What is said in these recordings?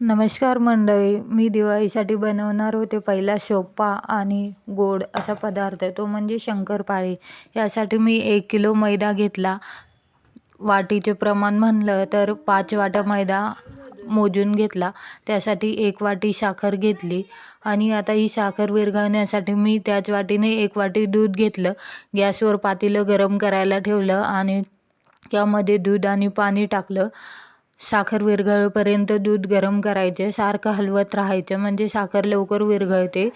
नमस्कार मंडळी मी दिवाळीसाठी बनवणार होते पहिला सोपा आणि गोड असा पदार्थ तो म्हणजे शंकरपाळी. यासाठी मी एक किलो मैदा घेतला. वाटीचे प्रमाण म्हणलं तर पाच वाटा मैदा मोजून घेतला. त्यासाठी एक वाटी साखर घेतली आणि आता ही साखर विरघळण्यासाठी मी त्याच वाटीने एक वाटी दूध घेतलं. गॅसवर पातेलं गरम करायला ठेवलं आणि त्यामध्ये दूध आणि पाणी टाकलं. साखर विरघळेपर्यंत दूध गरम करायचे सारखं हलवत राहायचं म्हणजे साखर लवकर विरघळते.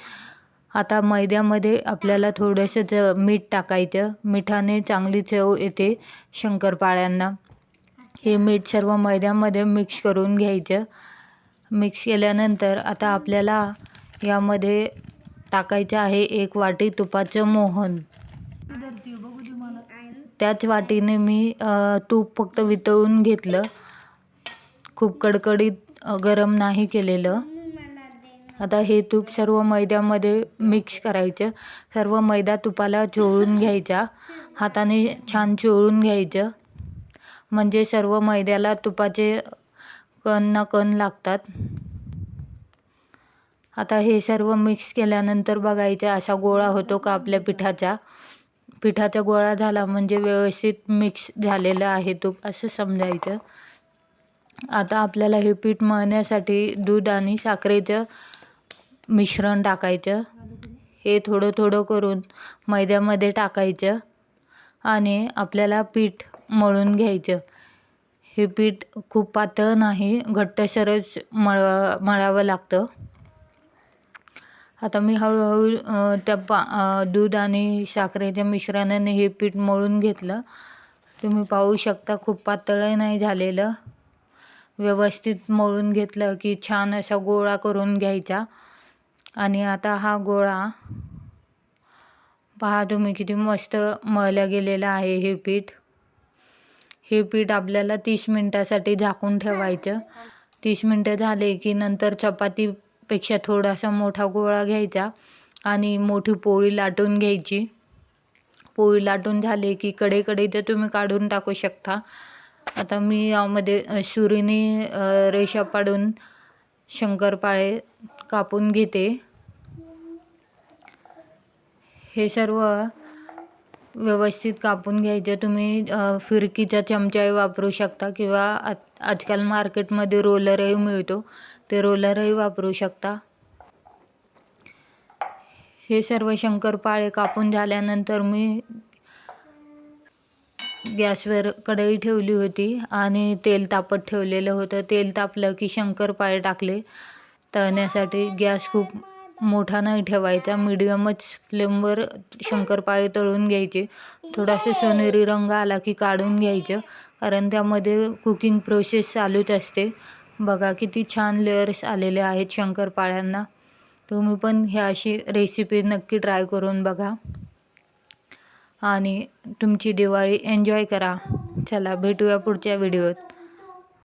आता मैद्यामध्ये आपल्याला थोडंसं च मीठ टाकायचं. मिठाने चांगली चव येते शंकरपाळ्यांना. हे मीठ सर्व मैद्यामध्ये मिक्स करून घ्यायचं. मिक्स केल्यानंतर आता आपल्याला यामध्ये टाकायचं आहे एक वाटी तुपाचं मोहन. त्याच वाटीने मी तूप फक्त वितळून घेतलं. खूप कडकडीत गरम नाही केलेलं. आता हे तूप सर्व मैद्यामध्ये मिक्स करायचं. सर्व मैदा तुपाला चोळून घ्यायचा. हाताने छान चोळून घ्यायचं. म्हणजे सर्व मैद्याला तुपाचे कण ना कण लागतात. आता हे सर्व मिक्स केल्यानंतर बघायचं असा गोळा होतो का आपल्या पिठाचा. पिठाचा गोळा झाला म्हणजे व्यवस्थित मिक्स झालेलं आहे तूप असं समजायचं. आता आपल्याला हे पीठ मळण्यासाठी दूध आणि साखरेचं मिश्रण टाकायचं. हे थोडं थोडं करून मैद्यामध्ये टाकायचं आणि आपल्याला पीठ मळून घ्यायचं. हे पीठ खूप पातळ नाही घट्टसरच मळ मळावं लागतं. आता मी हळूहळू त्या पा दूध आणि साखरेच्या मिश्रणाने हे पीठ मळून घेतलं. तुम्ही पाहू शकता खूप पातळही नाही झालेलं. व्यवस्थित मळून घेतलं की छान असा गोळा करून घ्यायचा आणि आता हा गोळा पहा तुम्ही किती मस्त मळल्या गेलेलं आहे हे पीठ. हे पीठ आपल्याला तीस मिनटासाठी झाकून ठेवायचं. तीस मिनटं झाले की नंतर चपातीपेक्षा थोडासा मोठा गोळा घ्यायचा आणि मोठी पोळी लाटून घ्यायची. पोळी लाटून झाले की कडेकडे ते तुम्ही काढून टाकू शकता. आता मी यामध्ये शुरीने रेषा पाडून शंकरपाळे कापून घेते. हे सर्व व्यवस्थित कापून घ्यायचे. तुम्ही फिरकीचा चमचाही वापरू शकता किंवा आजकाल मार्केटमध्ये रोलरही मिळतो. ते रोलरही वापरू शकता. हे सर्व शंकरपाळे कापून झाल्यानंतर मी गॅसवर कढई ठेवली होती आणि तेल तापत ठेवलेलं होतं. तेल तापलं की शंकरपाळे टाकले. तळण्यासाठी गॅस खूप मोठा नाही ठेवायचा. मिडियमच फ्लेमवर शंकरपाळे तळून घ्यायचे. थोडासा सोनेरी रंग आला की काढून घ्यायचं कारण त्यामध्ये कुकिंग प्रोसेस चालूच असते. बघा किती छान लेअर्स आलेले आहेत शंकरपाळ्यांना तुम्ही पण ही अशी रेसिपी नक्की ट्राय करून बघा. आणि तुमची दिवाळी एन्जॉय करा. चला भेटूया पुढच्या व्हिडिओत.